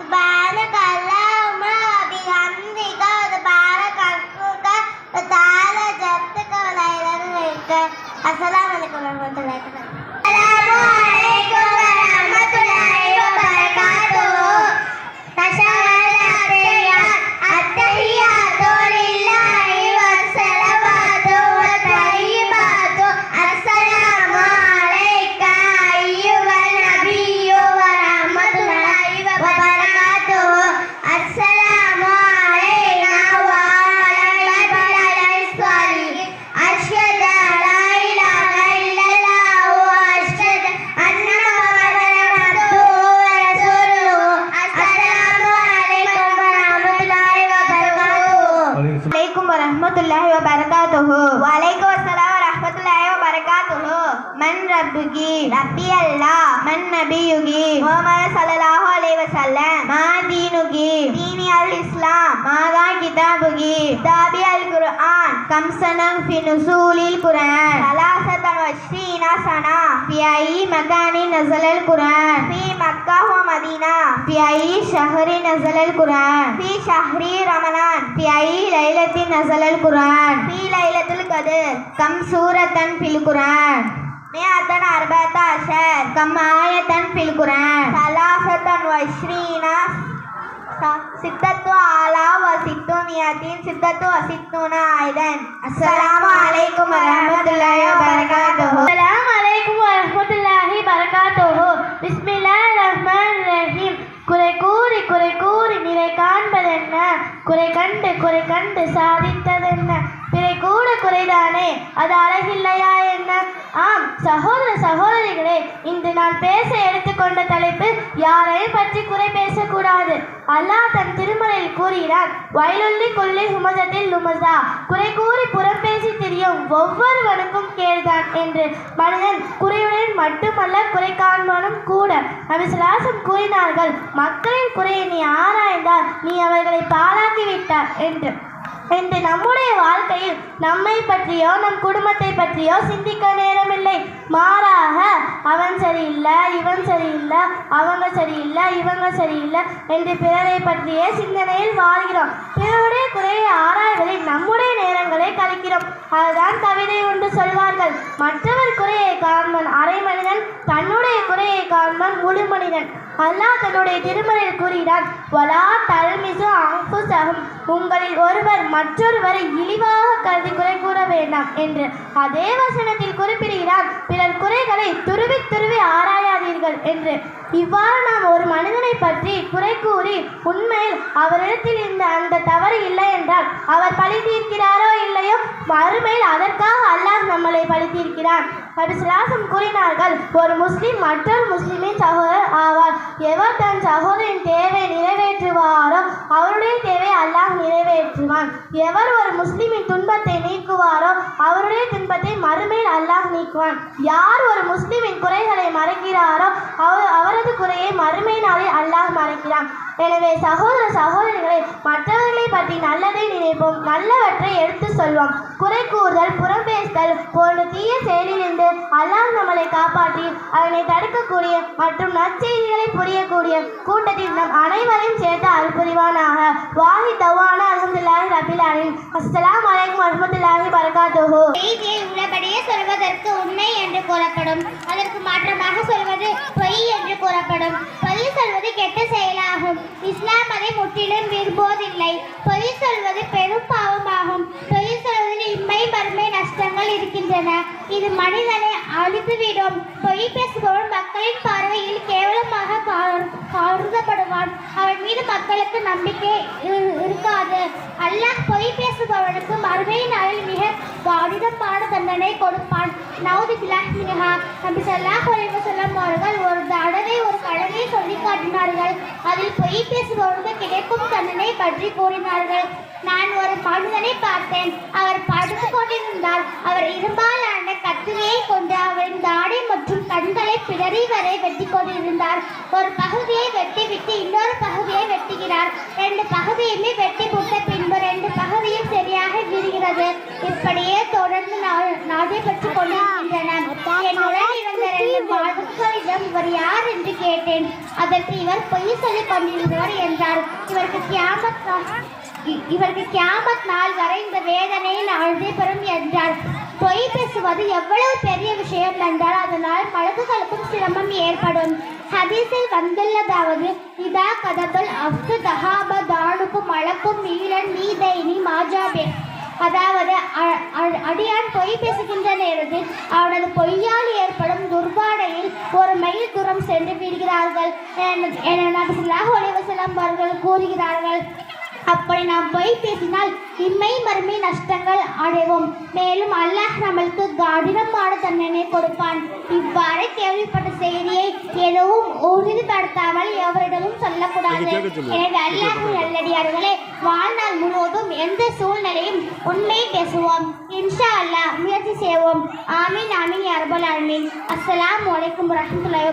سبحانك اللهم وبحمدك وتبارك اسمك وتعالى جدك ولا اله غيرك السلام عليكم ورحمة الله وبركاته हो من ربك ربي الله من نبيك محمد صلى الله عليه وسلم ما دينك ديني الإسلام ماذا كتابك كتابي القرآن كم سنة في نزول القرآن ثلاثة وعشرين سنة في أي مكان نزل القرآن في مكة ومدينة في أي شهر نزل القرآن في شهر رمضان في أي ليلة نزل القرآن في ليلة القدر كم سورة في القرآن مئة أربعة عشر كم آية في القرآن ثلاثة وعشرين ستة آلاف وستمائة ستة وستون أيضا السلام عليكم ورحمة الله وبركاته السلام عليكم கூட அது அழகில்லையா என்ன? ஆம் சகோதர சகோதரிகளே இன்று நான் பேச எடுத்துக்கொண்ட தலைப்பு யாரையும் பற்றி குறை பேசக்கூடாது. அல்லாஹ் தன் திருமலையில் கூறுகிறான் வயலுள்ளி கொள்ளி ஹுமதத்தில் லுமசா. குறை கூறி புறம் பேசி திரியும் ஒவ்வொருவனுக்கும் கேள்தான் என்று மனிதன் குறையுடன் மட்டுமல்ல குறை காண்பனும் கூட. நபிசுலாசம் கூறினார்கள் மக்களின் குறையை நீ ஆராய்ந்தால் நீ அவர்களை பாராட்டிவிட்டார் என்று. என்று இன்று நம்முடைய வாழ்க்கையில் நம்மை பற்றியோ நம் குடும்பத்தை பற்றியோ சிந்திக்க நேரமில்லை. மாறாக அவன் சரியில்லை இவன் சரியில்லை அவங்க சரியில்லை இவங்க சரியில்லை என்று பிறரை பற்றிய சிந்தனையில் வாழ்கிறோம். பிறருடைய குறையை ஆராய்வதில் நம்முடைய நேரங்களை கழிக்கிறோம். அதுதான் கவிதை ஒன்று சொல்வார்கள் மற்றவர் குறையை காண்பன் அரை மனிதன் தன்னுடைய குறையை காண்பன் முழு மனிதன். அல்லாஹ் தன்னுடைய திருமலையில் கூறுகிறான் வலா தல்மிசு உங்களில் ஒருவர் மற்றொருவரை இழிவாக கருதி குறை கூற வேண்டாம் என்று அதே வசனத்தில் குறிப்பிடுகிறார். பிறர் குறைகளை துருவி துருவி ஆராயாதீர்கள் என்று இவ்வாறு நாம் ஒரு மனிதனை பற்றி குறை கூறி உண்மையில் அவரிடத்தில் இந்த அந்த தவறு இல்லை என்றால் அவர் பழி தீர்க்கிறாரோ இல்லையோ மறுமையில் அதற்காக அல்லாஹ் நம்மளை பழி தீர்க்கிறான். நபிசுலாசம் கூறினார்கள் ஒரு முஸ்லிம் மற்றொரு முஸ்லிமின் சகோதரர் ஆவார். எவர் தன் சகோதரின் தேவை நிறைவேற்றுவாரோ அவருடைய தேவை அல்லாஹ் நிறைவேற்றுவான். எவர் ஒரு முஸ்லிமின் துன்பத்தை நீக்குவாரோ அவருடைய துன்பத்தை மறுமையில் அல்லாஹ் நீக்குவான் யார் ஒரு முஸ்லிமின் குறைகளை மறைக்கிறாரோ அவர் அவரது குறையை மறுமை நாளில் அல்லாஹ் மறைக்கிறான். எனவே சகோதர சகோதரிகளை மற்றவர்களை பற்றி நல்லதை நினைப்போம். நல்லவற்றை எடுத்து சொல்வோம் குறை கூறுதல் புறம் பேசுதல் போன்ற தீய செயலிலிருந்து அல்லாஹ் நம்மளை காப்பாற்றி அதனை தடுக்கக்கூடிய மற்றும் நற்செய்திகளை புரியக்கூடிய கூட்டத்தில் நம் அனைவரையும் சேர்த்து அருள் வாஹி தவான அலமதுல்லாஹி ரபிலானின் அஸ்லாம் அஸ்ஸலாமு அலைக்கும் வரஹ்மத்துல்லாஹி பரகாத்துஹு செய்தியை உள்ளபடியே சொல்வதற்கு உண்மை என்று கூறப்படும். அதற்கு மாற்றமாக சொல்வது பொய் என்று கூறப்படும். பொய் சொல்வது கெட்ட செயலாகும். இஸ்லாம் அதை முற்றிலும் விரும்புவதில்லை. பொய் சொல்வது பெரும் பாவமாகும் பொய் சொல்வதில் இம்மை மறுமை இருக்கின்றன. இது மனிதனை அழித்துவிடும். பொய் பேசுபவன் மக்களின் பார்வையில் கேவலமாக கருதப்படுவான். அவன் மீது மக்களுக்கு நம்பிக்கை இருக்காது. அல்லாஹ் பொய் பேசுபவனுக்கு மறுமை நாளில் மிக கடிதமான தண்டனை கொடுப்பான். நவுது பிலாஹ் மினஹா. நபி சொல்லாஹ் அலைஹி அவர்கள் ஒரு தடவை ஒரு கடை அதில் பொய் பேசுபவனுக்கு கிடைக்கும் தண்டனை பற்றி கூறினார்கள். நான் ஒரு மனிதனை பார்த்தேன். அவர் படுத்துக் கொண்டிருந்தார். அவர் இரும்பாலான ஆன கத்திரியை கொண்டு அவரின் தாடை மற்றும் கண்களை பிளறி வரை வெட்டி கொண்டிருந்தார். ஒரு பகுதியை வெட்டிவிட்டு இன்னொரு பகுதியை வெட்டுகிறார். ரெண்டு பகுதியுமே வெட்டி போட்ட பின்பு ரெண்டு பகுதியும் சரியாக விரிகிறது. இப்படியே தொடர்ந்து நடைபெற்று கொண்டிருக்கின்றன. என்னுடன் இருந்த ரெண்டு மாதங்களிடம் இவர் யார் என்று கேட்டேன். அதற்கு இவர் பொய் சொல்லிக் கொண்டிருந்தவர் என்றார். இவருக்கு கியாமத் இவருக்கு கியாமத் நாள் வரை இந்த வேதனையை அழுதைபெறும் என்றார். பொய் பேசுவது எவ்வளவு பெரிய விஷயம் என்றால் அதனால் மலக்குகளுக்கும் சிரமம் ஏற்படும். ஹதீஸில் வந்துள்ளதாவது இதா கதபல் அஃது தஹாப தானுக்கும் மலக்கும் மீளன் நீதைனி மாஜாபே. அதாவது அடியான் பொய் பேசுகின்ற நேரத்தில் அவனது பொய்யால் ஏற்படும் துர்பாடையில் ஒரு மைல் தூரம் சென்று விடுகிறார்கள். என- என நபி ஸல்லல்லாஹு அலைஹி வஸல்லம் அவர்கள் கூறுகிறார்கள். அப்படி நாம் பொய் பேசினால் இம்மை மறுமை நஷ்டங்கள் அடைவோம். மேலும் அல்லாஹ் நம்மளுக்கு கடினமான தண்டனை கொடுப்பான். இவ்வாறு கேள்விப்பட்ட செய்தியை எதுவும் உறுதிப்படுத்தாமல் எவரிடமும் சொல்லக்கூடாது. எனவே அல்லாஹ் நல்லடியார்களே வாழ்நாள் முழுவதும் எந்த சூழ்நிலையும் உண்மையை பேசுவோம். இன்ஷா அல்லாஹ் முயற்சி செய்வோம். ஆமீன் ஆமீன் அர்பல் ரப்பல் அஸ்லாம் வலைக்கம் அலைக்கும் வரஹ்மத்துல்லாஹி